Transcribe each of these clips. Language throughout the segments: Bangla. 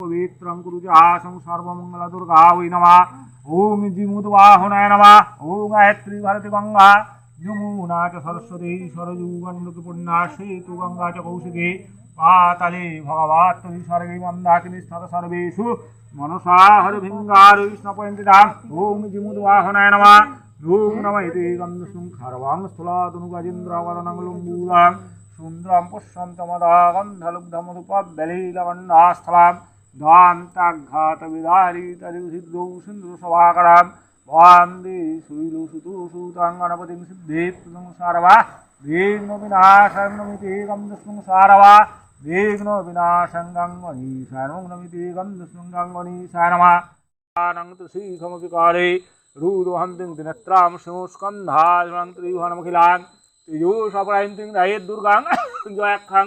पवित्रं कुरुजासं सर्वमङ्गलदुर्गा वै नमः ॐ जिमुद्वाहनाय नमः ॐ गायत्री भारती गङ्गा यमुना च सरस्वती सरजूगण्डकी पुण्या सेतु गङ्गा च कौशिकी पातले भगवात्तरि सर्वे मन्दाकिनी सर्वेषु मनसा हरिभिङ्गारुष्णपयन्तिदाम् ॐ जिमुद्वाहनाय नमः ॐ नम इति गन्धशृङ्खारवां स्थलातनुगजेन्द्रवदनं लुम्बूरां सुन्दरं पुष्यन्तमदागन्धलुब्धमधुपबलीलवण्डास्थलां दान्ताघातविदारितरिसिद्धौ सिन्धुसभाकरां वान्दे शैलसुतोषुतां गणपतिं सिद्धेत्तं सारवा विघ्नविनाशं नमिति गन्धशृङ्गारवा विघ्नविनाशं गङ्गणीशानं नमिति गन्धशृङ्गाङ्गणीशाय नमः आनन्द श्रीखमपि काले रुदोहन्तिं दिनत्रां संस्कन्धां त्रिभुवनमखिलां त्रिजोषपरायन्तिं दये दुर्गां जयाख्यां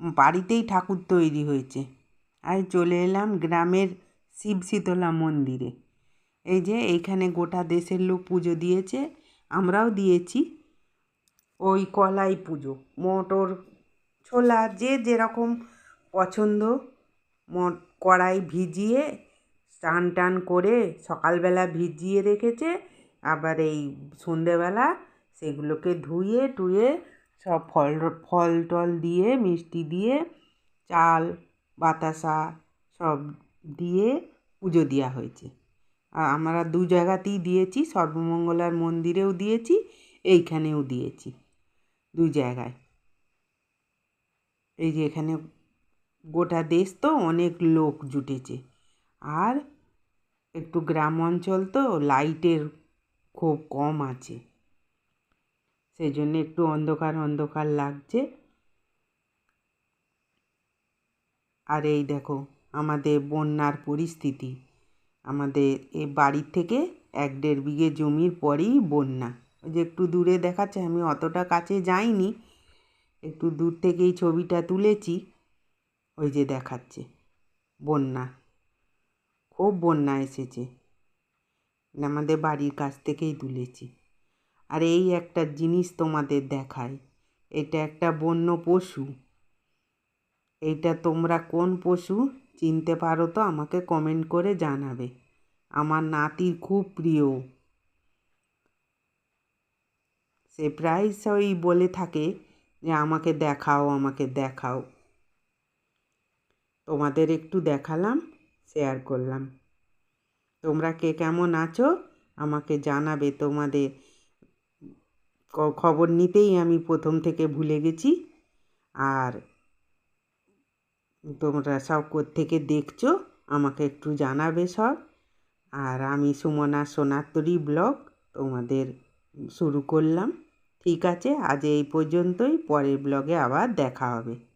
বাড়িতেই ঠাকুর তৈরি হয়েছে। আর চলে এলাম গ্রামের শিব শীতলা মন্দিরে। এই যে এইখানে গোটা দেশের লোক পুজো দিয়েছে, আমরাও দিয়েছি। ওই কলাই পুজো, মটর, ছোলা, যে যেরকম পছন্দ, মট, কড়াই ভিজিয়ে টান টান করে সকালবেলা ভিজিয়ে রেখেছে। আবার এই সন্ধেবেলা সেগুলোকে ধুয়ে, টুয়ে সব ফল ফল টল দিয়ে, মিষ্টি দিয়ে, চাল, বাতাসা সব দিয়ে পুজো দেওয়া হয়েছে। আর আমরা দু জায়গাতেই দিয়েছি, সর্বমঙ্গলার মন্দিরেও দিয়েছি, এইখানেও দিয়েছি দুই জায়গায়। এই যে এখানে গোটা দেশ তো, অনেক লোক জুটেছে। আর একটু গ্রাম অঞ্চল তো, লাইটের খুব কম আছে। সেই জন্য একটু অন্ধকার অন্ধকার লাগছে। আর এই দেখো, আমাদের বন্যার পরিস্থিতি। আমাদের এ বাড়ির থেকে এক দেড় বিঘে জমির পরেই বন্যা। যে একটু দূরে দেখাচ্ছে, আমি অতটা কাছে যাইনি। একটু দূর থেকেই ছবিটা তুলেছি। ওই যে দেখাচ্ছে, বন্যা। খুব বন্যা এসেছে। আমাদের বাড়ির কাছ থেকেই তুলেছি। আর এই একটা জিনিস তোমাদের দেখায় এটা একটা বন্য পশু। এইটা তোমরা কোন পশু চিনতে পারো তো আমাকে কমেন্ট করে জানাবে। আমার নাতির খুব প্রিয়। সে প্রায়শই বলে থাকে যে, আমাকে দেখাও আমাকে দেখাও। তোমাদের একটু দেখালাম শেয়ার করলাম। তোমরা কে কেমন আছো, আমাকে জানাবে তোমাদের খবর নিতেই আমি প্রথম থেকে ভুলে গেছি। আর তোমরা সব থেকে দেখছ, আমাকে একটু জানাবে সব। আর আমি সুমনা সোনাত্তরী ব্লগ তোমাদের শুরু করলাম। ঠিক আছে, আজ এই পর্যন্তই, পরের ব্লগে আবার দেখা হবে।